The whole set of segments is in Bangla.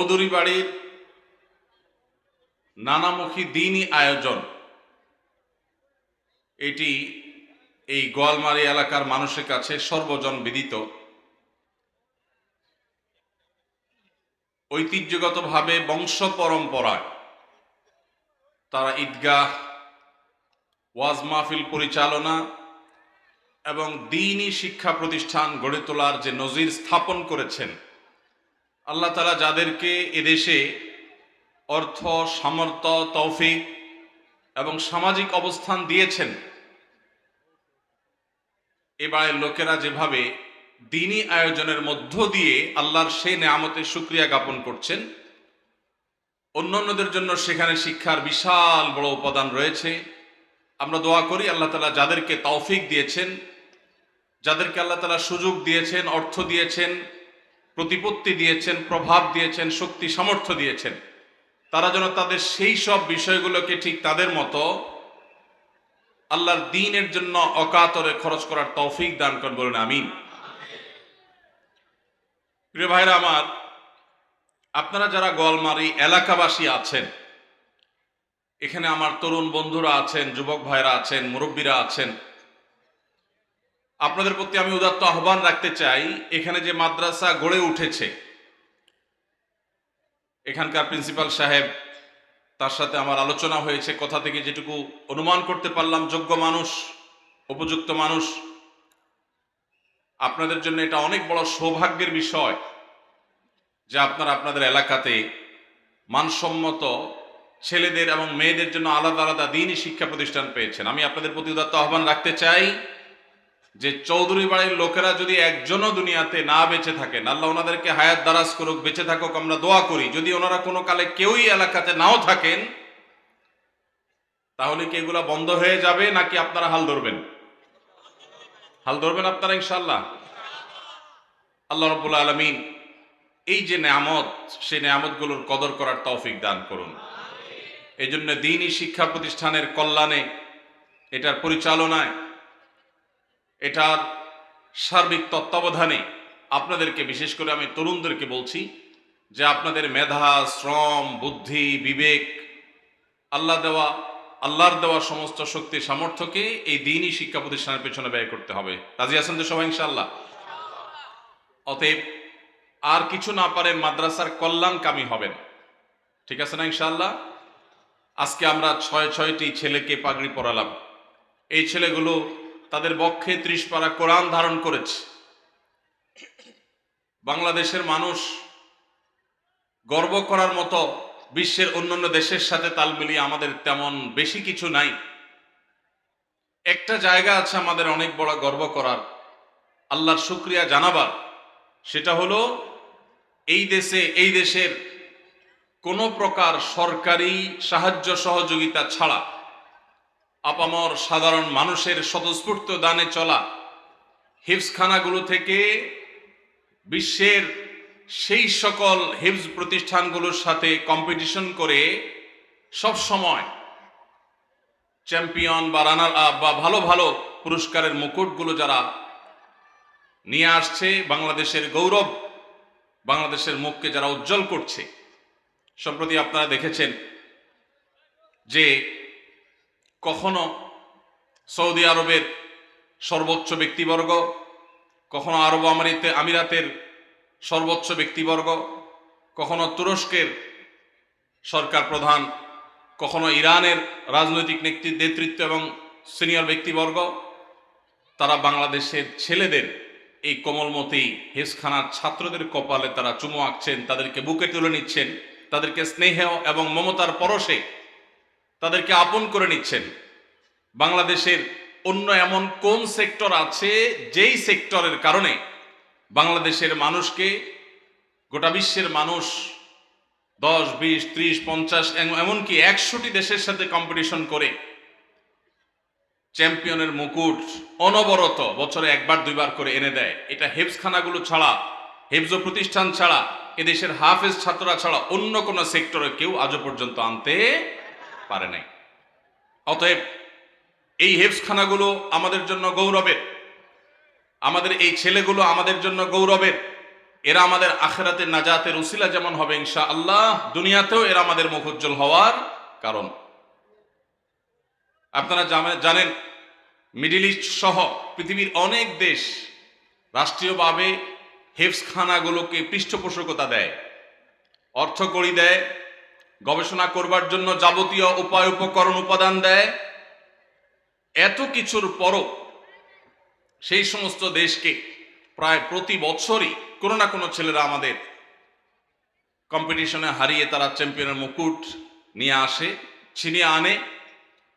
চৌধুরী বাড়ির নানামুখী দিনই আয়োজন। এটি এই গোয়ালমারি এলাকার মানুষের কাছে সর্বজন বিদিত। ঐতিহ্যগতভাবে বংশ পরম্পরায় তারা ঈদগাহ, ওয়াজ মাহফিল পরিচালনা এবং দিনই শিক্ষা প্রতিষ্ঠান গড়ে তোলার যে নজির স্থাপন করেছেন আল্লাহ তালা যাদেরকে এদেশে অর্থ, সামর্থ্য, তৌফিক এবং সামাজিক অবস্থান দিয়েছেন, এবারের লোকেরা যেভাবে দিনই আয়োজনের মধ্য দিয়ে আল্লাহর সেই নেয়ামতের সুক্রিয়া জ্ঞাপন করছেন, অন্যান্যদের জন্য সেখানে শিক্ষার বিশাল বড় উপাদান রয়েছে। আমরা দোয়া করি আল্লাহ তালা যাদেরকে তৌফিক দিয়েছেন, যাদেরকে আল্লাহ তালা সুযোগ দিয়েছেন, অর্থ দিয়েছেন প্রতিপত্তি দিয়েছেন, প্রভাব দিয়েছেন, শক্তি, সামর্থ্য দিয়েছেন। তারা যেন তাদের সেই সব বিষয়গুলোকে ঠিক তাদের মতো আল্লাহর দিনের জন্য অকাতরে খরচ করার তৌফিক দান করেন বলেন, আমিন। প্রিয় ভাইরা আমার, আপনারা যারা গোয়ালমারি এলাকাবাসী আছেন, এখানে আমার তরুণ বন্ধুরা আছেন, যুবক ভাইরা আছেন, মুরব্বীরা আছেন আপনাদের প্রতি আমি উদাত্ত আহ্বান রাখতে চাই, এখানে যে মাদ্রাসা গড়ে উঠেছে, এখানকার প্রিন্সিপাল সাহেব, তার সাথে আমার আলোচনা হয়েছে, কথা থেকে যেটুকু অনুমান করতে পারলাম, যোগ্য মানুষ, উপযুক্ত মানুষ, আপনাদের জন্য এটা অনেক বড় সৌভাগ্যের বিষয় যে আপনারা আপনাদের এলাকাতে মানসম্মত ছেলেদের এবং মেয়েদের জন্য আলাদা আলাদা দিনই শিক্ষা প্রতিষ্ঠান পেয়েছেন। আমি আপনাদের প্রতি উদাত্ত আহ্বান রাখতে চাই যে চৌধুরী বাড়ির লোকেরা যদি একজনও দুনিয়াতে না বেঁচে থাকেন, আল্লাহ ওনাদেরকে হায়াত দারাজ করুক, বেঁচে থাকুক, আমরা দোয়া করি। যদি ওনারা কোনো কালে কেউই এলাকাতে নাও থাকেন, তাহলে কি এগুলা বন্ধ হয়ে যাবে নাকি আপনারা হাল ধরবেন? হাল ধরবেন আপনারা ইনশাল্লাহ আল্লাহ রবুল আলমিন এই যে নেয়ামত, সেই নেয়ামতগুলোর কদর করার তৌফিক দান করুন। এই জন্য দিনই শিক্ষা প্রতিষ্ঠানের কল্যাণে এটার পরিচালনায় এটার সার্বিক তত্ত্বাবধানে আপনাদেরকে, বিশেষ করে আমি তরুণদেরকে বলছি যে আপনাদের মেধা, শ্রম, বুদ্ধি, বিবেক, আল্লাহ দেওয়া, আল্লাহর দেওয়া সমস্ত শক্তি, সামর্থ্যকে এই দিনই শিক্ষা প্রতিষ্ঠানের পেছনে ব্যয় করতে হবে। রাজি আছেন তো সবাই ইনশাল্লাহ অতএব আর কিছু না পারে মাদ্রাসার কল্যাণকামী হবেন। ঠিক আছে না ইনশাল্লাহ আজকে আমরা ছয়, ছয়টি ছেলেকে পাগড়ি পরালাম। এই ছেলেগুলো তাদের পক্ষে ত্রিশ পারা কোরআন ধারণ করেছে। বাংলাদেশের মানুষ গর্ব করার মতো বিশ্বের অন্যান্য দেশের সাথে তাল মিলিয়ে আমাদের তেমন বেশি কিছু নাই। একটা জায়গা আছে আমাদের অনেক বড় গর্ব করার, আল্লাহর শুক্রিয়া জানাবার। সেটা হলো, এই দেশে, এই দেশের কোনো প্রকার সরকারি সাহায্য সহযোগিতা ছাড়া আপামর সাধারণ মানুষের স্বতঃস্ফূর্ত দানে চলা হিফসখানাগুলো থেকে বিশ্বের সেই সকল হিফজ প্রতিষ্ঠানগুলোর সাথে কম্পিটিশন করে সব সময় চ্যাম্পিয়ন বা রানার আপ বা ভালো ভালো পুরস্কারের মুকুটগুলো যারা নিয়ে আসছে, বাংলাদেশের গৌরব, বাংলাদেশের মুখকে যারা উজ্জ্বল করছে। সম্প্রতি আপনারা দেখেছেন যে কখনো সৌদি আরবের সর্বোচ্চ ব্যক্তিবর্গ, কখনো আরব আমিরাতে, আমিরাতের সর্বোচ্চ ব্যক্তিবর্গ, কখনো তুরস্কের সরকার প্রধান, কখনো ইরানের রাজনৈতিক নেতৃত্ব এবং সিনিয়র ব্যক্তিবর্গ, তারা বাংলাদেশের ছেলেদের এই কোমলমতি হেসখানার ছাত্রদের কপালে তারা চুমো আঁকছেন, তাদেরকে বুকে তুলে নিচ্ছেন, তাদেরকে স্নেহ এবং মমতার পরশে তাদেরকে আপন করে নিচ্ছেন। বাংলাদেশের অন্য এমন কোন সেক্টর আছে যেই সেক্টরের কারণে বাংলাদেশের মানুষকে, গোটা বিশ্বের মানুষ দশ, বিশ, ত্রিশ, পঞ্চাশ এমনকি একশোটি দেশের সাথে কম্পিটিশন করে চ্যাম্পিয়নের মুকুট অনবরত বছরে একবার, দুইবার করে এনে দেয়। এটা হেফসখানাগুলো ছাড়া, হেফজ প্রতিষ্ঠান ছাড়া, এদেশের হাফেজ ছাত্ররা ছাড়া অন্য কোনো সেক্টরে কেউ আজও পর্যন্ত আনতে পারে নাই। অতএব এই হেফসখানাগুলো আমাদের জন্য গৌরবের। আমাদের এই ছেলেগুলো আমাদের জন্য গৌরবের। এরা আমাদের আখেরাতের নাজাতের উসিলা যেমন হবে ইনশা আল্লাহ দুনিয়াতেও এরা আমাদের মুখোজ্জ্বল হওয়ার কারণ। আপনারা জানেন, মিডিল ইস্ট সহ পৃথিবীর অনেক দেশ রাষ্ট্রীয়ভাবে হেফসখানাগুলোকে পৃষ্ঠপোষকতা দেয়, অর্থ কড়ি দেয় গবেষণা করবার জন্য যাবতীয় উপায় উপকরণ উপাদান দেয়। এত কিছুর পরও সেই সমস্ত দেশকে প্রায় প্রতি বছরই কোনো না কোনো ছেলেরা আমাদের কম্পিটিশনে হারিয়ে তারা চ্যাম্পিয়নের মুকুট নিয়ে আসে, ছিনিয়ে আনে।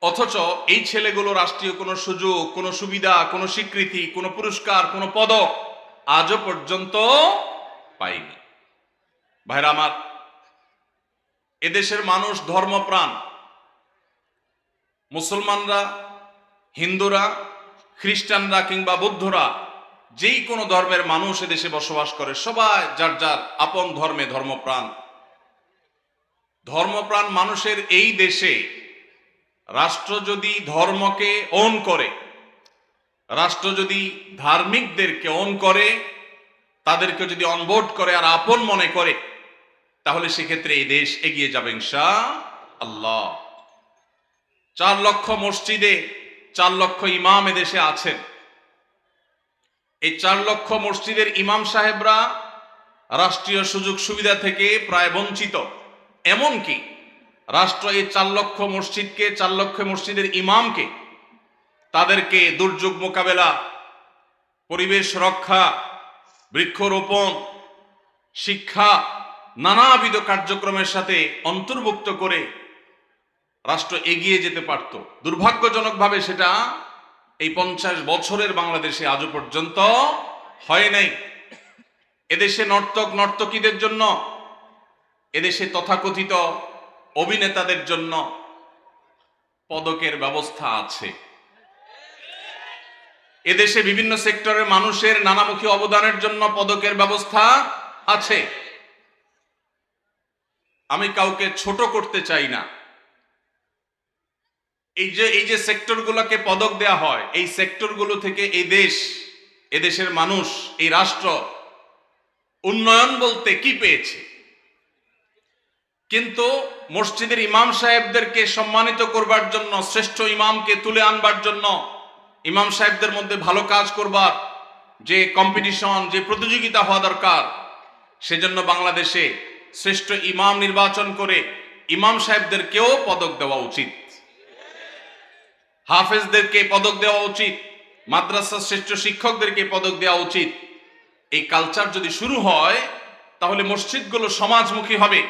অথচ এই ছেলেগুলো রাষ্ট্রীয় কোনো সুযোগ, কোনো সুবিধা, কোনো স্বীকৃতি, কোনো পুরস্কার, কোনো পদক আজও পর্যন্ত পায়নি। ভাইরা আমার এদেশের মানুষ ধর্মপ্রাণ। মুসলমানরা, হিন্দুরা, খ্রিস্টানরা কিংবা বৌদ্ধরা, যেই কোনো ধর্মের মানুষ এদেশে বসবাস করে, সবাই যার যার আপন ধর্মে ধর্মপ্রাণ। ধর্মপ্রাণ মানুষের এই দেশে রাষ্ট্র যদি ধর্মকে ওন করে, রাষ্ট্র যদি ধার্মিকদেরকে ওন করে, তাদেরকে যদি অনবোর্ড করে আর আপন মনে করে তাহলে সেক্ষেত্রে এই দেশ এগিয়ে যাবে ইনশা আল্লাহ। চার লক্ষ মসজিদে, চার লক্ষ ইমাম এদেশে আছেন। এই চার লক্ষ মসজিদের ইমাম সাহেবরা রাষ্ট্রীয় সুযোগ সুবিধা থেকে প্রায় বঞ্চিত। এমনকি রাষ্ট্র এই চার লক্ষ মসজিদকে, চার লক্ষ মসজিদের ইমামকে তাদেরকে দুর্যোগ মোকাবেলা, পরিবেশ রক্ষা, বৃক্ষরোপণ, শিক্ষা নানাবিধ কার্যক্রমের সাথে অন্তর্ভুক্ত করে রাষ্ট্র এগিয়ে যেতে পারত। দুর্ভাগ্যজনকভাবে সেটা এই পঞ্চাশ বছরের বাংলাদেশে আজও পর্যন্ত হয় নাই। এদেশে নর্তক নর্তকীদের জন্য, এদেশে তথাকথিত অভিনেতাদের জন্য পদকের ব্যবস্থা আছে। এদেশে বিভিন্ন সেক্টরের মানুষের নানামুখী অবদানের জন্য পদকের ব্যবস্থা আছে। আমি কাউকে ছোট করতে চাই না। এই যে এই যে সেক্টরগুলোকে পদক দেয়া হয়, এই সেক্টরগুলো থেকে এই দেশ এদেশের মানুষ, এই রাষ্ট্র উন্নয়ন বলতে কি পেয়েছে? কিন্তু মসজিদের ইমাম সাহেবদেরকে সম্মানিত করবার জন্য, শ্রেষ্ঠ ইমামকে তুলে আনবার জন্য, ইমাম সাহেবদের মধ্যে ভালো কাজ করবার যে কম্পিটিশন যে প্রতিযোগিতা হওয়া দরকার, সেজন্য বাংলাদেশে শ্রেষ্ঠ ইমাম নির্বাচন করে ইমাম সাহেবদেরকেও পদক দেওয়া উচিত। হাফেজদেরকে পদক দেওয়া উচিত। মাদ্রাসার শ্রেষ্ঠ শিক্ষকদেরকে পদক দেওয়া উচিত। এই কালচার যদি শুরু হয়, তাহলে মসজিদগুলো সমাজমুখী হবে।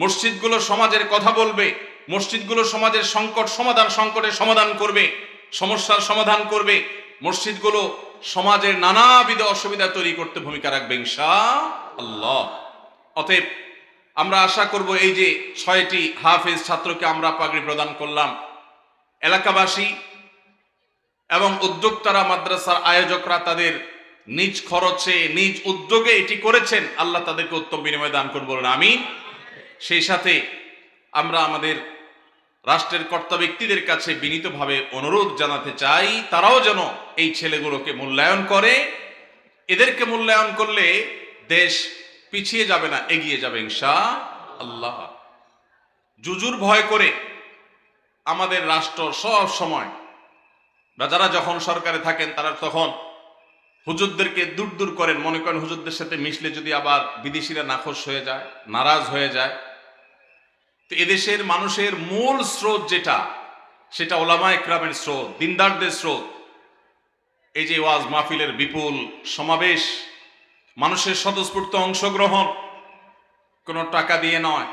মসজিদগুলো সমাজের কথা বলবে। মসজিদগুলো সমাজের সংকট সমাধান সংকটের সমাধান করবে। সমস্যার সমাধান করবে। মসজিদগুলো সমাজের নানাবিধ অসুবিধা তৈরি করতে ভূমিকা রাখবে ইনশা আল্লাহ। অতএব আমরা আশা করব এই যে ছয়টি হাফেজ ছাত্রকে আমরা পাগড়ি প্রদান করলাম। এলাকাবাসী এবং উদ্যোক্তারা, মাদ্রাসার আয়োজকরা তাদের নিজ খরচে, নিজ উদ্যোগে এটি করেছেন। আল্লাহ তাদেরকে উত্তম বিনিময় দান করব না আমি সেই সাথে আমরা আমাদের রাষ্ট্রের কর্তা ব্যক্তিদের কাছে বিনীতভাবে অনুরোধ জানাতে চাই, তারাও যেন এই ছেলেগুলোকে মূল্যায়ন করে। এদেরকে মূল্যায়ন করলে দেশ পিছিয়ে যাবে না, এগিয়ে যাবে, ইনশা আল্লাহ। জুজুর ভয় করে আমাদের রাষ্ট্র সব সময় যারা যখন সরকারে থাকেন, তারা তখন হুজুরদেরকে দূর দূর করেন। মনে করেন হুজুরদের সাথে মিশলে যদি আবার বিদেশিরা নাখোশ হয়ে যায়, নারাজ হয়ে যায়। তো এদেশের মানুষের মূল স্রোত যেটা, সেটা ওলামা একরামের স্রোত, দিনদারদের স্রোত। এই যে ওয়াজ মাহফিলের বিপুল সমাবেশ মানুষের স্বতঃস্ফূর্ত অংশগ্রহণ কোনো টাকা দিয়ে নয়,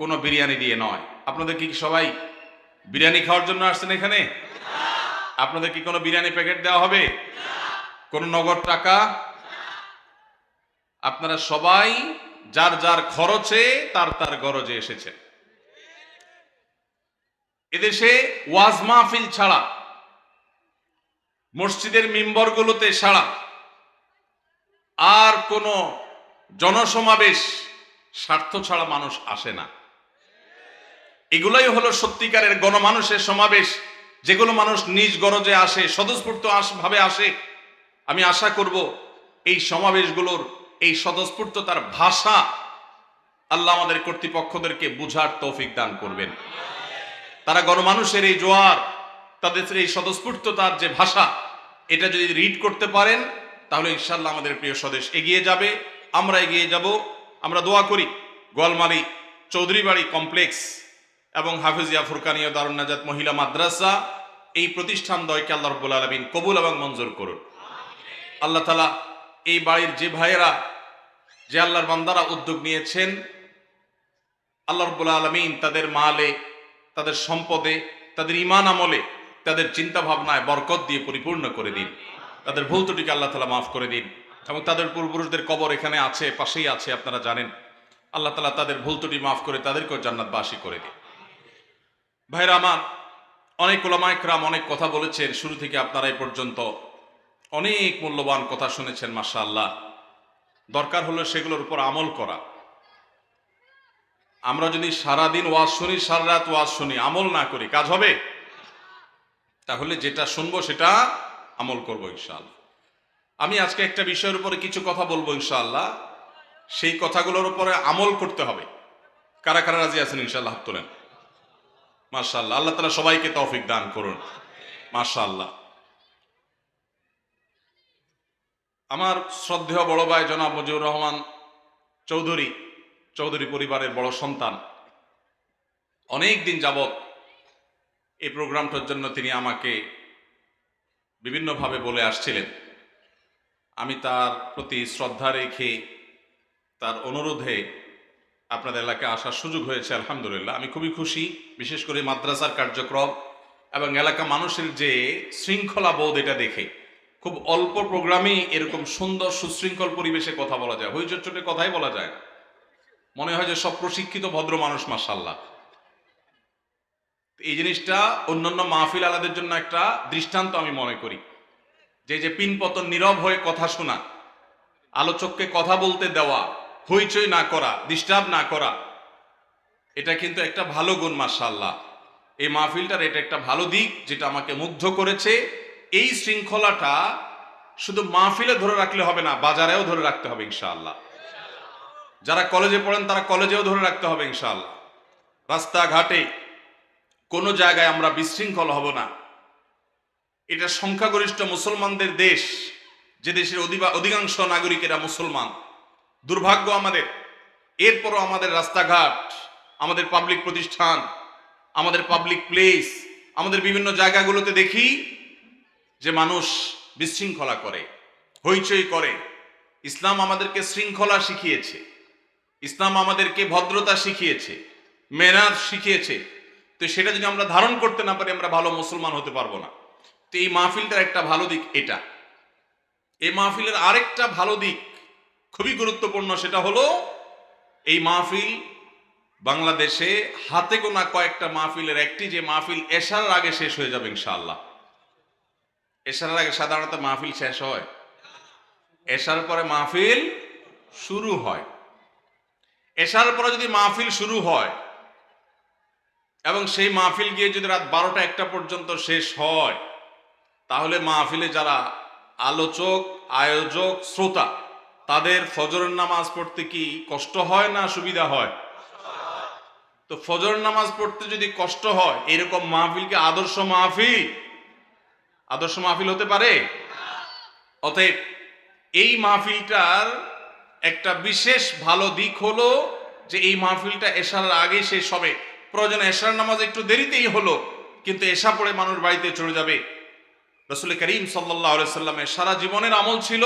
কোনো বিরিয়ানি দিয়ে নয়। আপনাদের কি সবাই বিরিয়ানি খাওয়ার জন্য আসছেন এখানে? আপনাদের কি কোনো বিরিয়ানি প্যাকেট দেওয়া হবে? কোনো নগদ টাকা? আপনারা সবাই যার যার খরচে তার তার গরজে এসেছেন এদেশে ওয়াজ মাহফিল ছাড়া, মসজিদের মিম্বরগুলোতে ছাড়া আর কোনো জনসমাবেশ স্বার্থ ছাড়া মানুষ আসে না। এগুলোই হলো সত্যিকারের গণমানুষের সমাবেশ, যেগুলো মানুষ নিজ গরজে আসে, স্বতঃস্ফূর্ত ভাবে আসে। আমি আশা করব এই সমাবেশগুলোর এই স্বতঃস্ফূর্ততার ভাষা আল্লাহ আমাদের কর্তৃপক্ষদেরকে বুঝার তৌফিক দান করবেন। তারা গণমানুষের এই জোয়ার, তাদের এই স্বতঃস্ফূর্ততার যে ভাষা, এটা যদি রিড করতে পারেন তাহলে ইনশাল্লাহ আমাদের প্রিয় স্বদেশ এগিয়ে যাবে। আমরা এগিয়ে যাব। আমরা দোয়া করি গোয়ালমারি চৌধুরী বাড়ি কমপ্লেক্স এবং হাফিজিয়া ফুরকানিয়া দারুণ নাজাত মহিলা মাদ্রাসা এই প্রতিষ্ঠান দয়কে আল্লাহ রব্বুল আলমিন কবুল এবং মঞ্জুর করুন। আল্লাহ তালা এই বাড়ির যে ভাইয়েরা, যে আল্লাহর বান্দারা উদ্যোগ নিয়েছেন, আল্লাহ রব্বুল আলমিন তাদের মালে, তাদের সম্পদে, তাদের ইমান আমলে, তাদের চিন্তা ভাবনায় বরকত দিয়ে পরিপূর্ণ করে দিন। তাদের ভুল ত্রুটিকে আল্লাহ তালা মাফ করে দিন। এবং তাদের পূর্বপুরুষদের কবর এখানে আছে, পাশেই আছে, আপনারা জানেন। আল্লাহ তালা তাদের ভুল ত্রুটি মাফ করে তাদেরকেও জান্নাতবাসী করে দিন। ভাইরা আমার, অনেক ওলামাইকরাম অনেক কথা বলেছেন, শুরু থেকে আপনারা এই পর্যন্ত অনেক মূল্যবান কথা শুনেছেন মাসা আল্লাহ দরকার হলো সেগুলোর উপর আমল করা। আমরা যদি সারাদিন ওয়াজ শুনি, সারা রাত ওয়াজ শুনি, আমল না করি, কাজ হবে? তাহলে যেটা শুনব সেটা আমল করব ইনশাআল্লাহ। আমি আজকে একটা বিষয়ের উপরে কিছু কথা বলব ইনশাআল্লাহ। সেই কথাগুলোর উপরে আমল করতে হবে। কারা কারা রাজি আছেন ইনশাআল্লাহ? হাত তোলেন। মার্শাল্লাহ আল্লাহ তালা সবাইকে তৌফিক দান করুন। মার্শাল্লাহ আমার শ্রদ্ধেয় বড় ভাই জনাব মজিউর রহমান চৌধুরী চৌধুরী পরিবারের বড় সন্তান। অনেক দিন যাবৎ এই প্রোগ্রামটার জন্য তিনি আমাকে বিভিন্নভাবে বলে আসছিলেন। আমি তার প্রতি শ্রদ্ধা রেখে, তার অনুরোধে আপনাদের এলাকায় আসার সুযোগ হয়েছে, আলহামদুলিল্লাহ। আমি খুবই খুশি, বিশেষ করে মাদ্রাসার কার্যক্রম এবং এলাকা মানুষের যে শৃঙ্খলা বোধ এটা দেখে। খুব অল্প প্রোগ্রামেই এরকম সুন্দর, সুশৃঙ্খল পরিবেশে কথা বলা যায়। হইচট্টটে কথাই বলা যায় মনে হয় যে সব প্রশিক্ষিত ভদ্র মানুষ মাসাল্লাহ এই জিনিসটা অন্যান্য মাহফিল আলাদের জন্য একটা দৃষ্টান্ত আমি মনে করি। যে যে পিন পতন নীরব হয়ে কথা শোনা, আলোচককে কথা বলতে দেওয়া, হইচই না করা ডিস্টার্ব না করা, এটা কিন্তু একটা ভালো গুণ মাসাল্লাহ এই মাহফিলটার এটা একটা ভালো দিক যেটা আমাকে মুগ্ধ করেছে। এই শৃঙ্খলাটা শুধু মাহফিলে ধরে রাখলে হবে না, বাজারেও ধরে রাখতে হবে, ইনশাআল্লাহ। যারা কলেজে পড়েন তারা কলেজেও ধরে রাখতে হবে, ইনশাআল্লাহ। রাস্তাঘাটে কোনো জায়গায় আমরা বিশৃঙ্খল হব না। এটা সংখ্যাগরিষ্ঠ মুসলমানদের দেশ, যে দেশের অধিকাংশ নাগরিকেরা মুসলমান। দুর্ভাগ্য আমাদের। এরপরও আমাদের রাস্তাঘাট, আমাদের পাবলিক প্রতিষ্ঠান, আমাদের পাবলিক প্লেস আমাদের বিভিন্ন জায়গাগুলোতে দেখি যে মানুষ বিশৃঙ্খলা করে, হইচই করে। ইসলাম আমাদেরকে শৃঙ্খলা শিখিয়েছে। ইসলাম আমাদেরকে ভদ্রতা শিখিয়েছে মেনাজ শিখিয়েছে। তো সেটা যদি আমরা ধারণ করতে না পারি, আমরা ভালো মুসলমান হতে পারব না। তো এই মাহফিলটার একটা ভালো দিক এটা। এই মাহফিলের আরেকটা ভালো দিক, খুবই গুরুত্বপূর্ণ, সেটা হলো এই মাহফিল বাংলাদেশে হাতে গোনা কয়েকটা মাহফিলের, একটি যে মাহফিল এশার আগে শেষ হয়ে যাবে ইনশাআল্লাহ। এশার আগে সাধারণত মাহফিল শেষ হয়। এশার পরে মাহফিল শুরু হয়। এশার পরে যদি মাহফিল শুরু হয় এবং সেই মাহফিল গিয়ে যদি রাত বারোটা একটা পর্যন্ত শেষ হয়, তাহলে মাহফিলে যারা আলোচক, আয়োজক, শ্রোতা, তাদের ফজরের নামাজ পড়তে কি কষ্ট হয় না সুবিধা হয়? তো ফজর নামাজ পড়তে যদি কষ্ট হয়, এরকম মাহফিলকে আদর্শ মাহফিল? আদর্শ মাহফিল হতে পারে? অতএব এই মাহফিলটার একটা বিশেষ ভালো দিক হলো যে এই মাহফিলটা এসার আগে শেষ হবে। প্রয়োজন এশার নামাজ একটু দেরিতেই হলো, কিন্তু এশা পড়ে মানুষ বাড়িতে চলে যাবে। রসুল করিম সাল্লাহ সাল্লামের সারা জীবনের আমল ছিল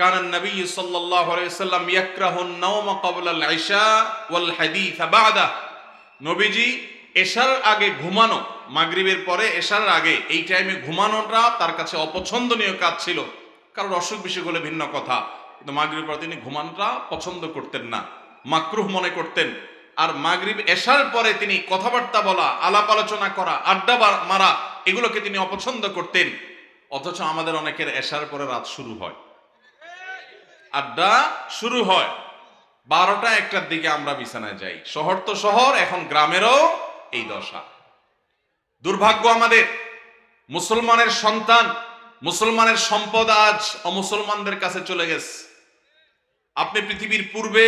কারণ নবী সাল্লাহ সাল্লাম ইয়াকরাহুন নাওমা ক্বাবলাল ইশা ওয়াল হাদিস নবীজি এশার আগে ঘুমানো, মাগরিবের পরে এশার আগে, এই টাইমে ঘুমানোটা তার কাছে অপছন্দনীয় কাজ ছিল। কারণ অসুখ বিসুখ হলে ভিন্ন কথা, কিন্তু মাগরিবের পরে তিনি ঘুমানোটা পছন্দ করতেন না, মাকরুহ মনে করতেন। আর মাগরিব এশার পরে তিনি কথাবার্তা বলা, আলাপ আলোচনা করা, আড্ডা মারা, এগুলোকে তিনি অপছন্দ করতেন। অথচ আমাদের অনেকের এশার পরে রাত শুরু হয়। আড্ডা শুরু হয়। বারোটা একটার দিকে আমরা বিছানায় যাই। শহর তো শহর, এখন গ্রামেরও এই দশা। দুর্ভাগ্য আমাদের। মুসলমানের সন্তান, মুসলমানের সম্পদ আজ অমুসলমানদের কাছে চলে গেছে। আপনি পৃথিবীর পূর্বে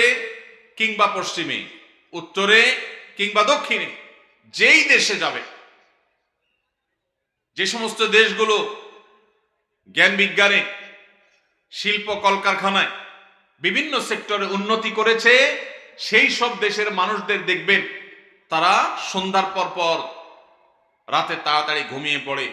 কিংবা পশ্চিমে উত্তরে কিংবা দক্ষিণে, যেই দেশে যাবে, যে সমস্ত দেশগুলো জ্ঞান বিজ্ঞানে, শিল্প কলকারখানায় বিভিন্ন সেক্টরে উন্নতি করেছে, সেই সব দেশের মানুষদের দেখবেন, তারা সন্ধ্যার পর পর রাতে তাড়াতাড়ি ঘুমিয়ে পড়ে।